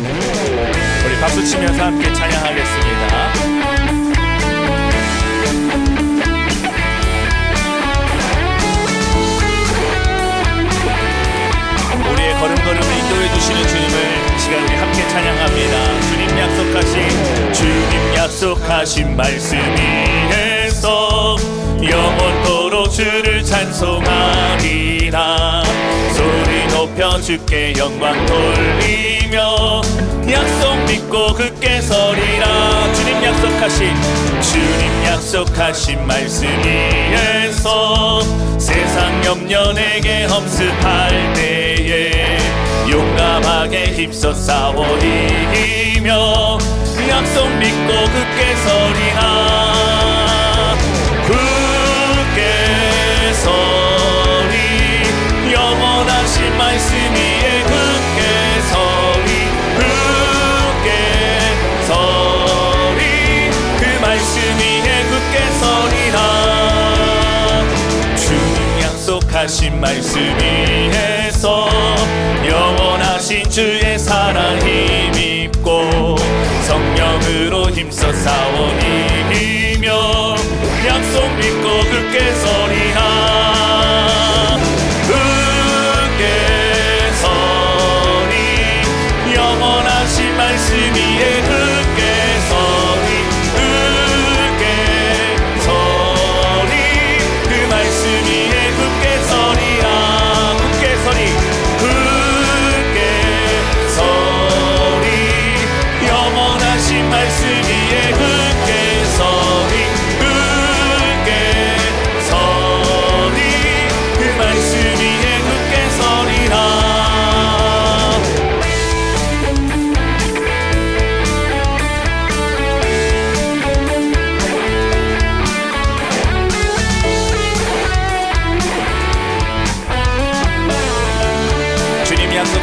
우리 박수 치면서 함께 찬양하겠습니다. 우리의 걸음걸음을 인도해 주시는 주님을 이 시간 우리 함께 찬양합니다. 주님 약속하신 주님 약속하신 말씀 위에서 영원토록 주를 찬송하리라 높여 주께 영광 돌리며. 약속 믿고 굳게 서리라. 주님 약속하신 주님 약속하신 말씀 위에서 세상 염려 내게 험습할 때에 용감하게 힘써 싸워 이기며. 약속 믿고 굳게 서리라 하신 말씀 위에서 영원하신 주의 사랑 힘입고 성령으로 힘써 싸워 이기며 약속 믿고 굳게 서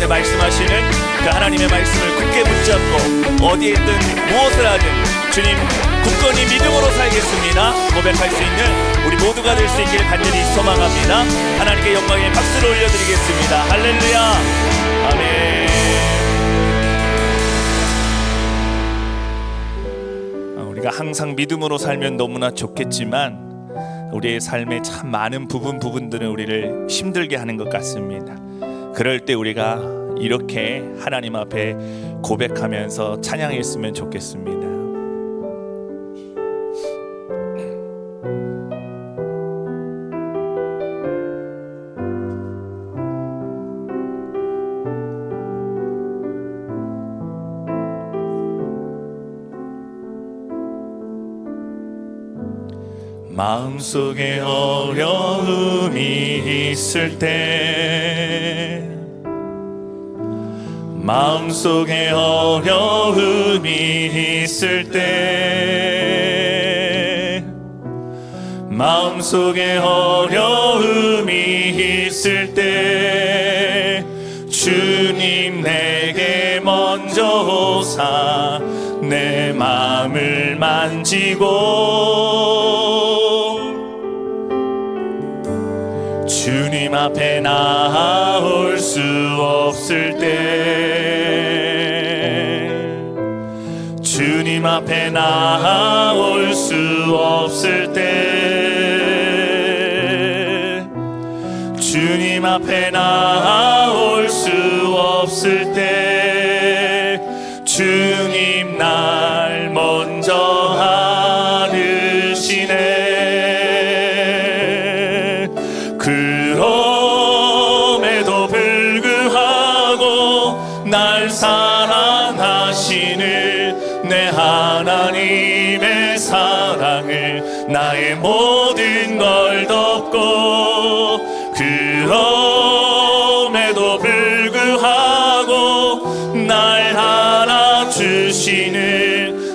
가운데 말씀하시는 그 하나님의 말씀을 굳게 붙잡고 어디에 있든 무엇을 하든 주님 굳건히 믿음으로 살겠습니다. 고백할 수 있는 우리 모두가 될 수 있길 간절히 소망합니다. 하나님께 영광의 박수를 올려드리겠습니다. 할렐루야. 아멘. 어, 우리가 항상 믿음으로 살면 너무나 좋겠지만 우리의 삶의 참 많은 부분 부분들은 우리를 힘들게 하는 것 같습니다. 그럴 때 우리가 이렇게 하나님 앞에 고백하면서 찬양했으면 좋겠습니다. 마음속에 어려움이 있을 때 마음속에 어려움이 있을 때 마음속에 어려움이 있을 때 주님 내게 먼저 오사 내 마음을 만지고 주님 앞에 나올 수 없을 때. 주님 앞에 나올 수 없을 때. 주님 앞에 나올 수 없을 때 나의 모든 걸 덮고 그럼에도 불구하고 날 알아주시는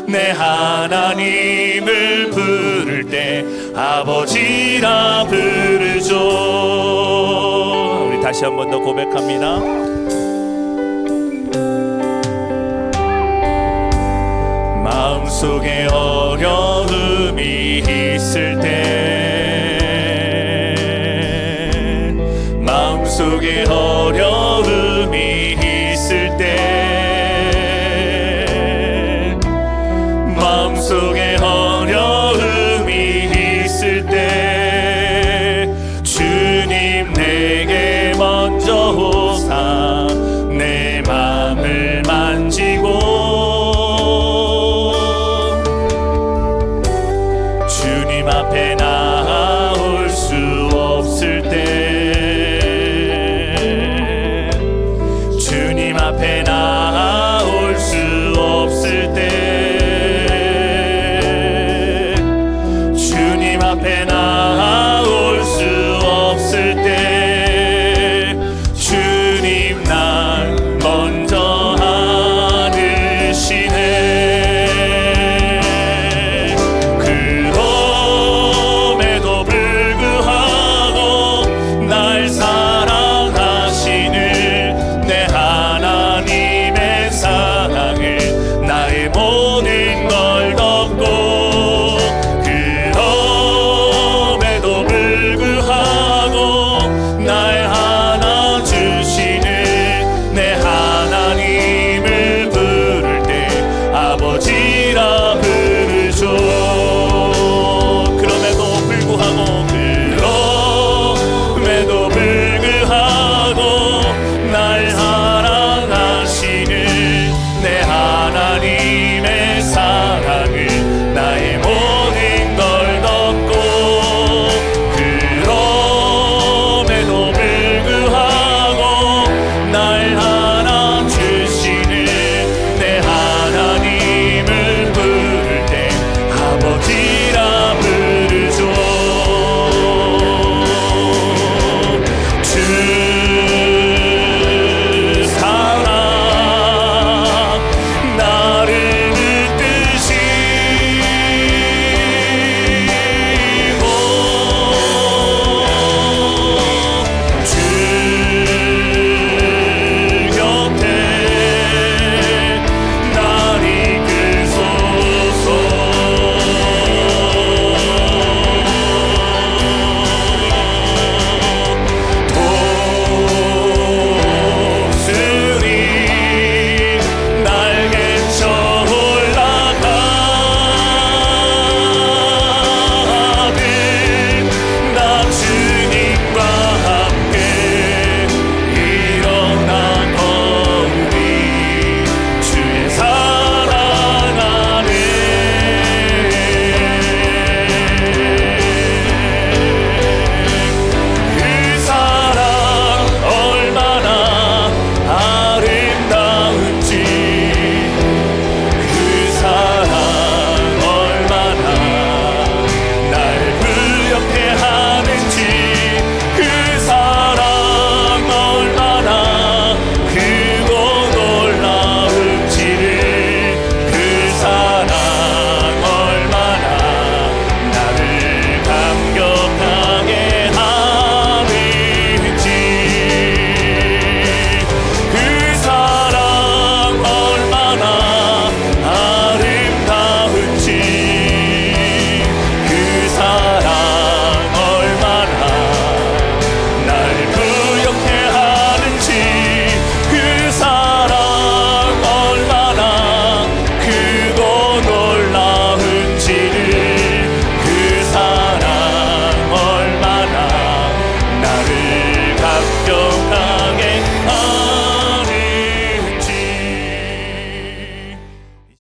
내 하나님을 부를 때 아버지라 부르죠. 우리 다시 한 번 더 고백합니다. 마음속에 어려 up and